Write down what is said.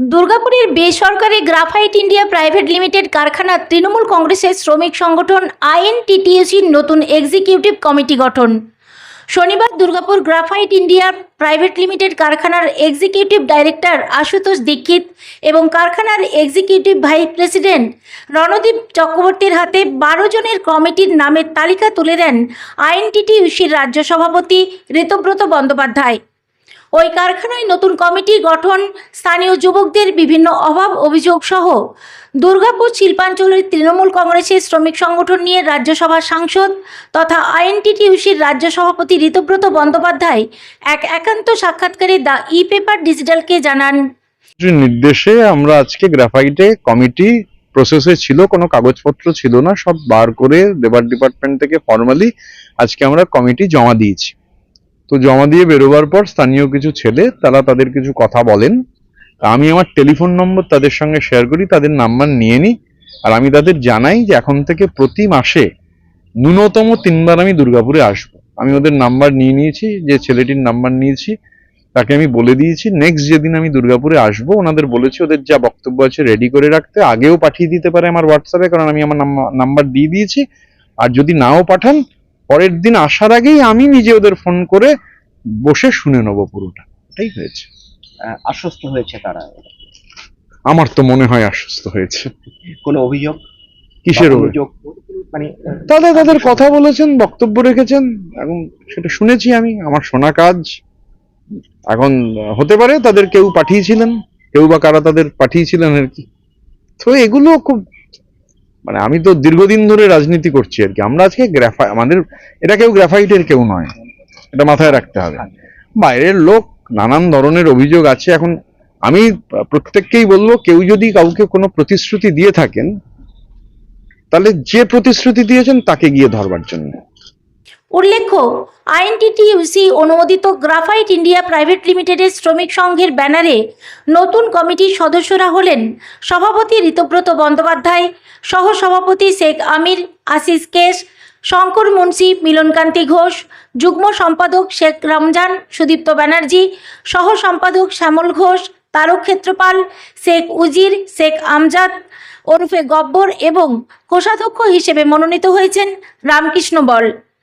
দুর্গাপুরের বেসরকারি graphite India private limited কারখানা তৃণমূল কংগ্রেসের শ্রমিক সংগঠন আইএনটিটিইউসির নতুন এক্সিকিউটিভ কমিটি গঠন। শনিবার Durgapur Graphite India Private Limited কারখানার এক্সিকিউটিভ ডাইরেক্টর আশুতোষ দীক্ষিত এবং কারখানার এক্সিকিউটিভ ভাইস প্রেসিডেন্ট রণদীপ চক্রবর্তীর হাতে বারো জনের কমিটির নামের তালিকা তুলে দেন আইএনটিটিইউসির রাজ্য সভাপতি ঋতব্রত বন্দ্যোপাধ্যায়। ওই কারখানায় নতুন কমিটি গঠন, স্থানীয় যুবকদের বিভিন্ন অভাব অভিযোগ সহ। দুর্গাপুর শিল্পাঞ্চলের তৃণমূল কংগ্রেসের শ্রমিক সংগঠন নিয়ে রাজ্যসভার সাংসদ তথা আইএনটিটিউসির রাজ্য সভাপতি ঋতব্রত বন্দ্যোপাধ্যায় এক একান্ত সাক্ষাৎকারে দ্য ই পেপার ডিজিটালকে জানান। নির্দেশে আমরা আজকে গ্রাফাইটে কমিটি প্রসেসে ছিল, কোনো কাগজপত্র ছিল না, সব বার করে লেবার ডিপার্টমেন্ট থেকে ফর্মালি আজকে আমরা কমিটি জমা দিয়েছি। তো জমা দিয়ে বেরোবার পর স্থানীয় কিছু ছেলে, তারা তাদের কিছু কথা বলেন। আমি আমার টেলিফোন নম্বর তাদের সঙ্গে শেয়ার করি, তাদের নাম্বার নিয়ে নিই, আর আমি তাদের জানাই যে এখন থেকে প্রতি মাসে ন্যূনতম তিনবার আমি দুর্গাপুরে আসব। আমি ওদের নাম্বার নিয়ে নিয়েছি, যে ছেলেটির নাম্বার নিয়েছি, তাকে আমি বলে দিয়েছি নেক্সট যেদিন আমি দুর্গাপুরে আসব, ওনাদের বলেছি ওদের যা বক্তব্য আছে রেডি করে রাখতে, আগেও পাঠিয়ে দিতে পারে আমার হোয়াটসঅ্যাপে কারণ আমি আমার নাম্বার দিয়ে দিয়েছি। আর যদি নাও পাঠান পরের দিন আসার আগেই আমি নিজে ওদের ফোন করে বসে শুনে নেব পুরোটা। এটাই হয়েছে। আশ্বস্ত হয়েছে তারা? আমার তো মনে হয় আশ্বস্ত হয়েছে। কোনো অভিযোগ? কিসের অভিযোগ? মানে তাদের তাদের কথা বলেছেন বক্তব্য রেখেছেন এখন সেটা শুনেছি আমি আমার শোনা কাজ। এখন হতে পারে তাদের কেউ পাঠিয়েছিলেন কেউ বা কারা তাদের পাঠিয়েছিলেন আর কি। তো এগুলো খুব মানে আমি তো দীর্ঘদিন ধরে রাজনীতি করছি আর কি। আমরা আজকে গ্রাফাই আমাদের, এটা কেউ গ্রাফাইটের কেউ নয়। এটা মাথায় রাখতে হবে। বাইরের লোক, নানান ধরনের অভিযোগ আছে। এখন আমি প্রত্যেককেই বলব, কেউ যদি কাউকে কোনো প্রতিশ্রুতি দিয়ে থাকেন, তাহলে যে প্রতিশ্রুতি দিয়েছেন তাকে গিয়ে ধরবার জন্য। উল্লেখ্য আইএনটিটিইউসি অনুমোদিত গ্রাফাইট ইন্ডিয়া প্রাইভেট লিমিটেডের শ্রমিক সংঘের ব্যানারে নতুন কমিটির সদস্যরা হলেন সভাপতি ঋতব্রত বন্দ্যোপাধ্যায়, সহসভাপতি শেখ আমির আশিস কেশ, শঙ্কর মুন্সি, মিলনকান্তি ঘোষ, যুগ্ম সম্পাদক শেখ রমজান, সুদীপ্ত ব্যানার্জি সহ সম্পাদক শ্যামল ঘোষ, তারক ক্ষেত্রপাল, শেখ উজির, শেখ আমজাদ, ওরফে গব্বর এবং কোষাধ্যক্ষ হিসেবে মনোনীত হয়েছেন রামকৃষ্ণ বল।